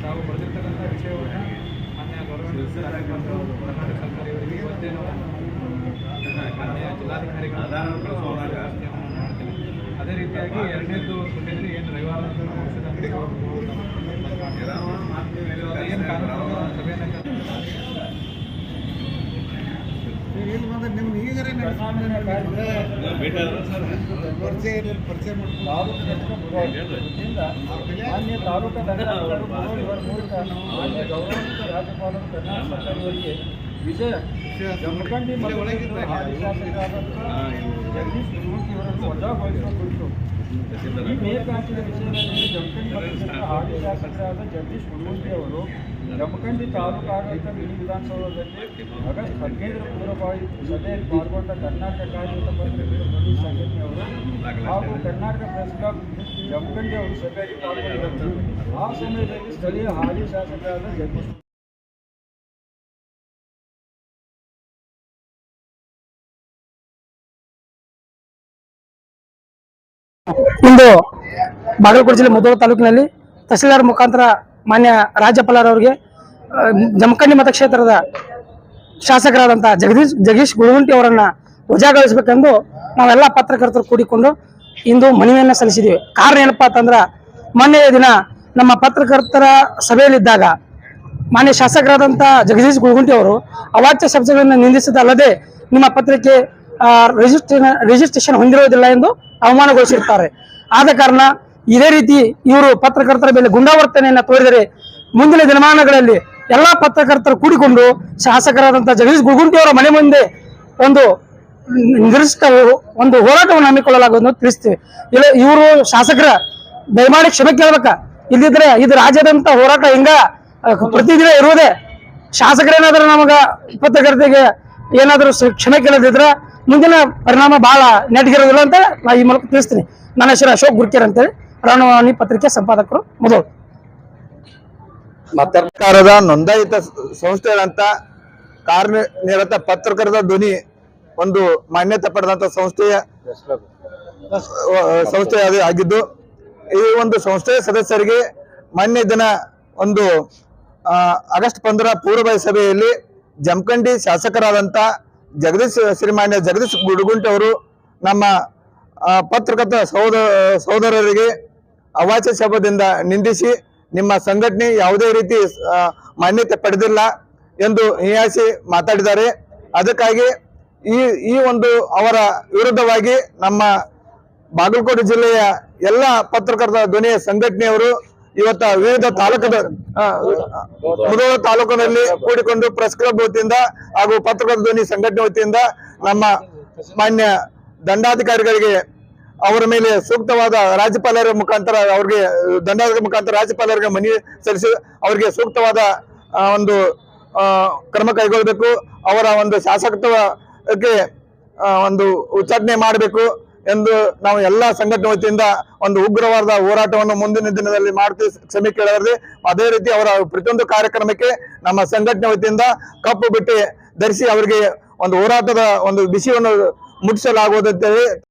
ತಾವು ಬರೆದಿರ್ತಕ್ಕಂಥ ವಿಷಯವನ್ನು ಮಾನ್ಯ ಕಾರ್ಯಕ್ರಮಗಳು ಕರ್ನಾಟಕ ಸರ್ಕಾರ ಇವರಿಗೆ ಇವತ್ತೇ ನಾವು ಮಾನ್ಯ ಜಿಲ್ಲಾಧಿಕಾರಿಗಳು ಅದೇ ರೀತಿಯಾಗಿ ಎರಡನೇದು ಕೊಟ್ಟಿದ್ರೆ ಏನು ರವಿವಾರ ಇಲ್ಲಿ ಬಂದ್ರೆ ನಿಮ್ಗೆ ಈಗರೇ ಪರಿಚಯ ಏನಿಲ್ಲ, ಪರಿಚಯ ಮಾಡ್ಕೊಂಡು. ಮಾನ್ಯ ತಾಲೂಕು ದಂಡಾಧಿಕಾರಿಗಳು ಬರೋರು ಇವರ ಮೂಲಕ ಮಾನ್ಯ ಗೌರವಾನ್ವಿತ ರಾಜ್ಯಪಾಲರು ಕರ್ನಾಟಕ ಸರ್ಕಾರದವರಿಗೆ ವಿಜಯ ಜಮಖಂಡಿ ಮತ್ತು ಹಾಲಿ ಶಾಸಕರಾದಂಥ ಜಗದೀಶ್ ಗುರುಮೂರ್ತಿ ಅವರನ್ನು ವಜಾಗೊಳಿಸುವ ಕುರಿತು ಈ ಮೇಲ್ಕಾಂಚಿನ ವಿಷಯದಲ್ಲಿ ಜಮಖಂಡಿ ಮತಕ್ಷೇತ್ರದ ಹಾಲಿ ಶಾಸಕರಾದ ಜಗದೀಶ್ ಗುರುಮೂರ್ತಿ ಅವರು ಜಮಖಂಡಿ ತಾಲೂಕು ಆಡಳಿತ ಮಿನಿ ವಿಧಾನಸೌಧದಲ್ಲಿ ಆಗಸ್ಟ್ ಹದಿನೈದರ ಪೂರ್ವಭಾವಿ ಸಭೆಯಲ್ಲಿ ಪಾಲ್ಗೊಂಡ ಕರ್ನಾಟಕ ಪತ್ರಿಕೆಗಳ ಧ್ವನಿ ಸಂಘಟನೆಯವರು ಹಾಗೂ ಕರ್ನಾಟಕ ಪ್ರೆಸ್ ಕ್ಲಬ್ ಜಮಖಂಡಿ ಅವರು ಸಭೆಯಲ್ಲಿ ಪಾಲ್ಗೊಂಡಿದ್ದರು. ಆ ಸಮಯದಲ್ಲಿ ಸ್ಥಳೀಯ ಹಾಲಿ ಶಾಸಕರಾದ ಜಗದೀಶ್ ಇಂದು ಬಾಗಲಕೋಟೆ ಜಿಲ್ಲೆ ಮುಧೋಳ ತಾಲೂಕಿನಲ್ಲಿ ತಹಸೀಲ್ದಾರ್ ಮುಖಾಂತರ ಮಾನ್ಯ ರಾಜ್ಯಪಾಲರವರಿಗೆ ಜಮಖಂಡಿ ಮತಕ್ಷೇತ್ರದ ಶಾಸಕರಾದಂಥ ಜಗದೀಶ್ ಜಗದೀಶ್ ಗುಳುಗುಂಟಿ ಅವರನ್ನ ವಜಾಗೊಳಿಸಬೇಕೆಂದು ನಾವೆಲ್ಲ ಪತ್ರಕರ್ತರು ಕೂಡಿಕೊಂಡು ಇಂದು ಮನವಿಯನ್ನು ಸಲ್ಲಿಸಿದ್ದೀವಿ ಕಾರಣ ಏನಪ್ಪಾ ಅಂತಂದ್ರೆ, ಮೊನ್ನೆಯ ದಿನ ನಮ್ಮ ಪತ್ರಕರ್ತರ ಸಭೆಯಲ್ಲಿದ್ದಾಗ ಮಾನ್ಯ ಶಾಸಕರಾದಂಥ ಜಗದೀಶ್ ಗುಳಗುಂಟಿ ಅವರು ಅವಾಚ್ಯ ಶಬ್ದಗಳನ್ನು ನಿಂದಿಸಿದಲ್ಲದೆ ನಿಮ್ಮ ಪತ್ರಿಕೆ ರಿಜಿಸ್ಟ್ರೇಷನ್ ರಿಜಿಸ್ಟ್ರೇಷನ್ ಹೊಂದಿರುವುದಿಲ್ಲ ಎಂದು ಅವಮಾನಗೊಳಿಸಿರ್ತಾರೆ. ಆದ ಕಾರಣ ಇದೇ ರೀತಿ ಇವರು ಪತ್ರಕರ್ತರ ಮೇಲೆ ಗುಂಡಾವರ್ತನೆಯನ್ನು ತೋರಿದರೆ ಮುಂದಿನ ದಿನಮಾನಗಳಲ್ಲಿ ಎಲ್ಲಾ ಪತ್ರಕರ್ತರು ಕೂಡಿಕೊಂಡು ಶಾಸಕರಾದಂಥ ಜಗದೀಶ್ ಗುಗುಂಟಿಯವರ ಅವರ ಮನೆ ಮುಂದೆ ಒಂದು ನಿರ್ದಿಷ್ಟ ಒಂದು ಹೋರಾಟವನ್ನು ಹಮ್ಮಿಕೊಳ್ಳಲಾಗುವುದು ತಿಳಿಸ್ತೇವೆ. ಇಲ್ಲ ಇವರು ಶಾಸಕರ ದಯಮಾಡಿ ಕ್ಷಮೆ ಕೇಳ್ಬೇಕ? ಇಲ್ಲಿದ್ರೆ ಇದು ರಾಜ್ಯದಂತ ಹೋರಾಟ ಹಿಂಗ ಪ್ರತಿದಿನ ಇರುವುದೇ? ಶಾಸಕರೇನಾದ್ರೂ ನಮಗ ಪತ್ರಕರ್ತರಿಗೆ ಏನಾದರೂ ಕ್ಷಮೆ ಕೇಳದಿದ್ರೆ ಮುಂದಿನ ಪರಿಣಾಮ ಬಹಳ ನೆಟ್ಗಿರೋದಿಲ್ಲ ಅಂತ ನಾ ಈ ಮೂಲಕ ತಿಳಿಸ್ತೀನಿ. ನನ್ನ ಹೆಸರು ಅಶೋಕ್ ಗುರ್ಕೇರ್ ಅಂತೇಳಿ. ರಾಣವಾಣಿ ಪತ್ರಿಕೆ ಸಂಪಾದಕರು ಮೊದಲು. ಸರ್ಕಾರದ ನೋಂದಾಯಿತ ಸಂಸ್ಥೆಗಳಂತ ಕಾರ್ಯನಿರತ ಪತ್ರಕರ್ತರ ಧ್ವನಿ ಒಂದು ಮಾನ್ಯತೆ ಪಡೆದಂತ ಸಂಸ್ಥೆಯ ಸಂಸ್ಥೆ ಆಗಿದ್ದು, ಈ ಒಂದು ಸಂಸ್ಥೆಯ ಸದಸ್ಯರಿಗೆ ಮಾನ್ಯ ದಿನ ಒಂದು ಆಗಸ್ಟ್ ಪಂದ್ರ ಪೂರ್ವಭಾವಿ ಸಭೆಯಲ್ಲಿ ಜಮಖಂಡಿ ಶಾಸಕರಾದಂತ ಜಗದೀಶ್ ಶ್ರೀಮಾನ್ಯ ಜಗದೀಶ್ ಗುಡುಗುಂಟೆ ಅವರು ನಮ್ಮ ಪತ್ರಕರ್ತ ಸಹೋದ, ಸಹೋದರರಿಗೆ ಅವಾಚ್ಯ ಶಬ್ದದಿಂದ ನಿಂದಿಸಿ ನಿಮ್ಮ ಸಂಘಟನೆ ಯಾವುದೇ ರೀತಿ ಮಾನ್ಯತೆ ಪಡೆದಿಲ್ಲ ಎಂದು ಹೀಯಾಸಿ ಮಾತಾಡಿದ್ದಾರೆ. ಅದಕ್ಕಾಗಿ ಈ ಈ ಒಂದು ಅವರ ವಿರುದ್ಧವಾಗಿ ನಮ್ಮ ಬಾಗಲಕೋಟೆ ಜಿಲ್ಲೆಯ ಎಲ್ಲ ಪತ್ರಕರ್ತರ ಧ್ವನಿಯ ಸಂಘಟನೆಯವರು ಇವತ್ತ ವಿವಿಧ ತಾಲೂಕದ ಮುದೋಳ ತಾಲೂಕಿನಲ್ಲಿ ಕೂಡಿಕೊಂಡು ಪ್ರೆಸ್ ಕ್ಲಬ್ ವತಿಯಿಂದ ಹಾಗೂ ಪತ್ರಕರ್ತ ಧ್ವನಿ ಸಂಘಟನೆ ವತಿಯಿಂದ ನಮ್ಮ ಮಾನ್ಯ ದಂಡಾಧಿಕಾರಿಗಳಿಗೆ ಅವರ ಮೇಲೆ ಸೂಕ್ತವಾದ ರಾಜ್ಯಪಾಲರ ಮುಖಾಂತರ ಅವ್ರಿಗೆ ದಂಡಾಧಿಕಾರಿ ಮುಖಾಂತರ ರಾಜ್ಯಪಾಲರಿಗೆ ಮನವಿ ಸಲ್ಲಿಸಿ ಅವರಿಗೆ ಸೂಕ್ತವಾದ ಒಂದು ಕ್ರಮ ಕೈಗೊಳ್ಳಬೇಕು. ಅವರ ಒಂದು ಶಾಸಕತ್ವಕ್ಕೆ ಒಂದು ಉಚ್ಚಾಟನೆ ಮಾಡಬೇಕು ಎಂದು ನಾವು ಎಲ್ಲ ಸಂಘಟನೆ ವತಿಯಿಂದ ಒಂದು ಉಗ್ರವಾದ ಹೋರಾಟವನ್ನು ಮುಂದಿನ ದಿನದಲ್ಲಿ ಮಾಡ್ತೀವಿ ಕ್ಷಮೆ ಕೇಳಿದ್ರೆ ಅದೇ ರೀತಿ ಅವರ ಪ್ರತಿಯೊಂದು ಕಾರ್ಯಕ್ರಮಕ್ಕೆ ನಮ್ಮ ಸಂಘಟನೆ ವತಿಯಿಂದ ಕಪ್ಪು ಬಿಟ್ಟು ಧರಿಸಿ ಅವರಿಗೆ ಒಂದು ಹೋರಾಟದ ಒಂದು ಬಿಸಿಯನ್ನು ಮುಟ್ಟಿಸಲಾಗುವುದಂತೇಳಿ